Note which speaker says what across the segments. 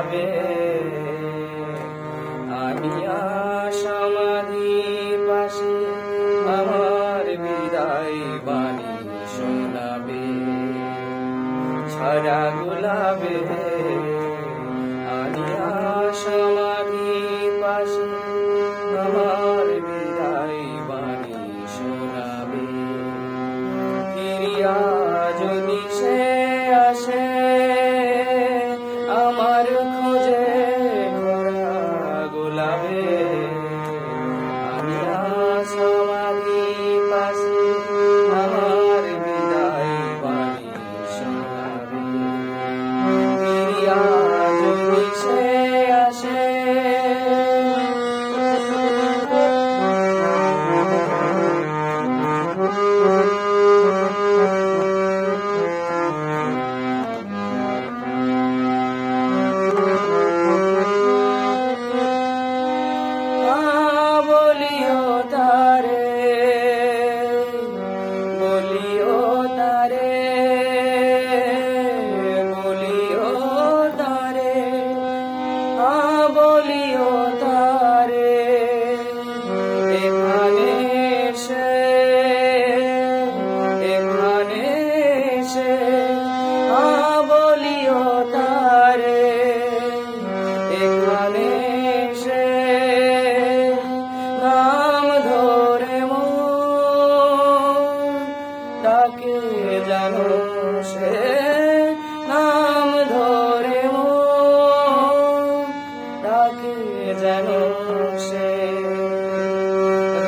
Speaker 1: যাবে। আমি সমাধি পাশে আমার বিদায় বাণী শোনাবে। ছড়া গুলাবে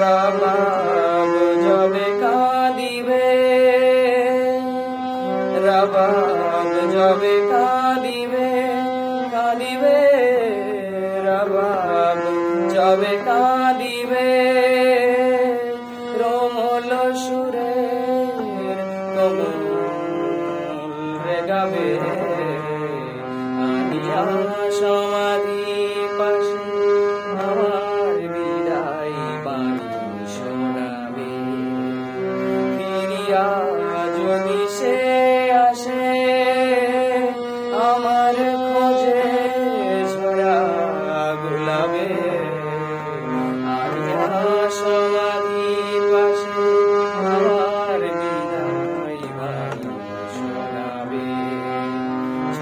Speaker 1: রবাব যবে কাঁদিবে রবাব যবে কাঁদিবে কাঁদিবে রবাব যবে কাঁদিবে রোমল সুরে কমল রে গাবে আনিয়া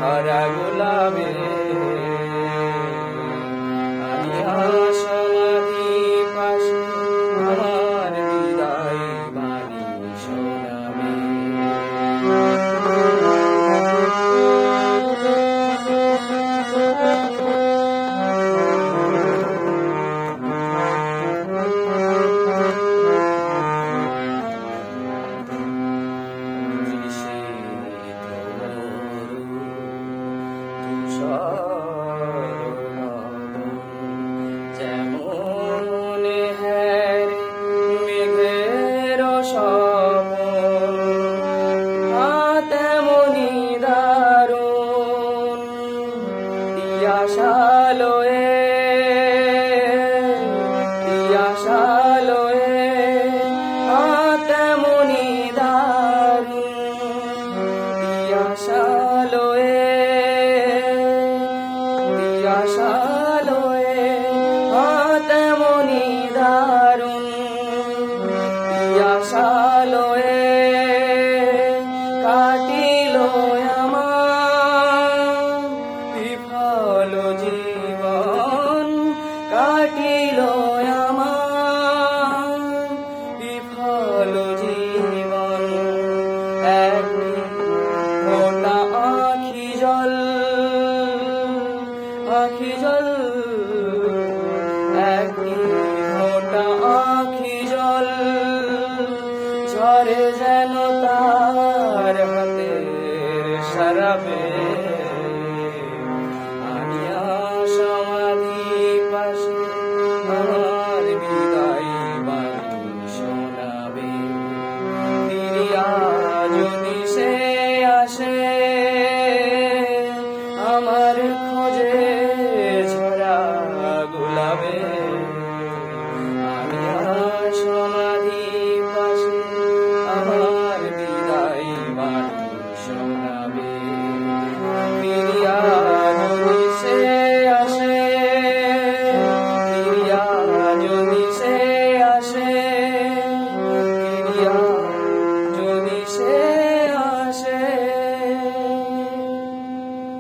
Speaker 1: সারা গোলামে। Oh. sabe.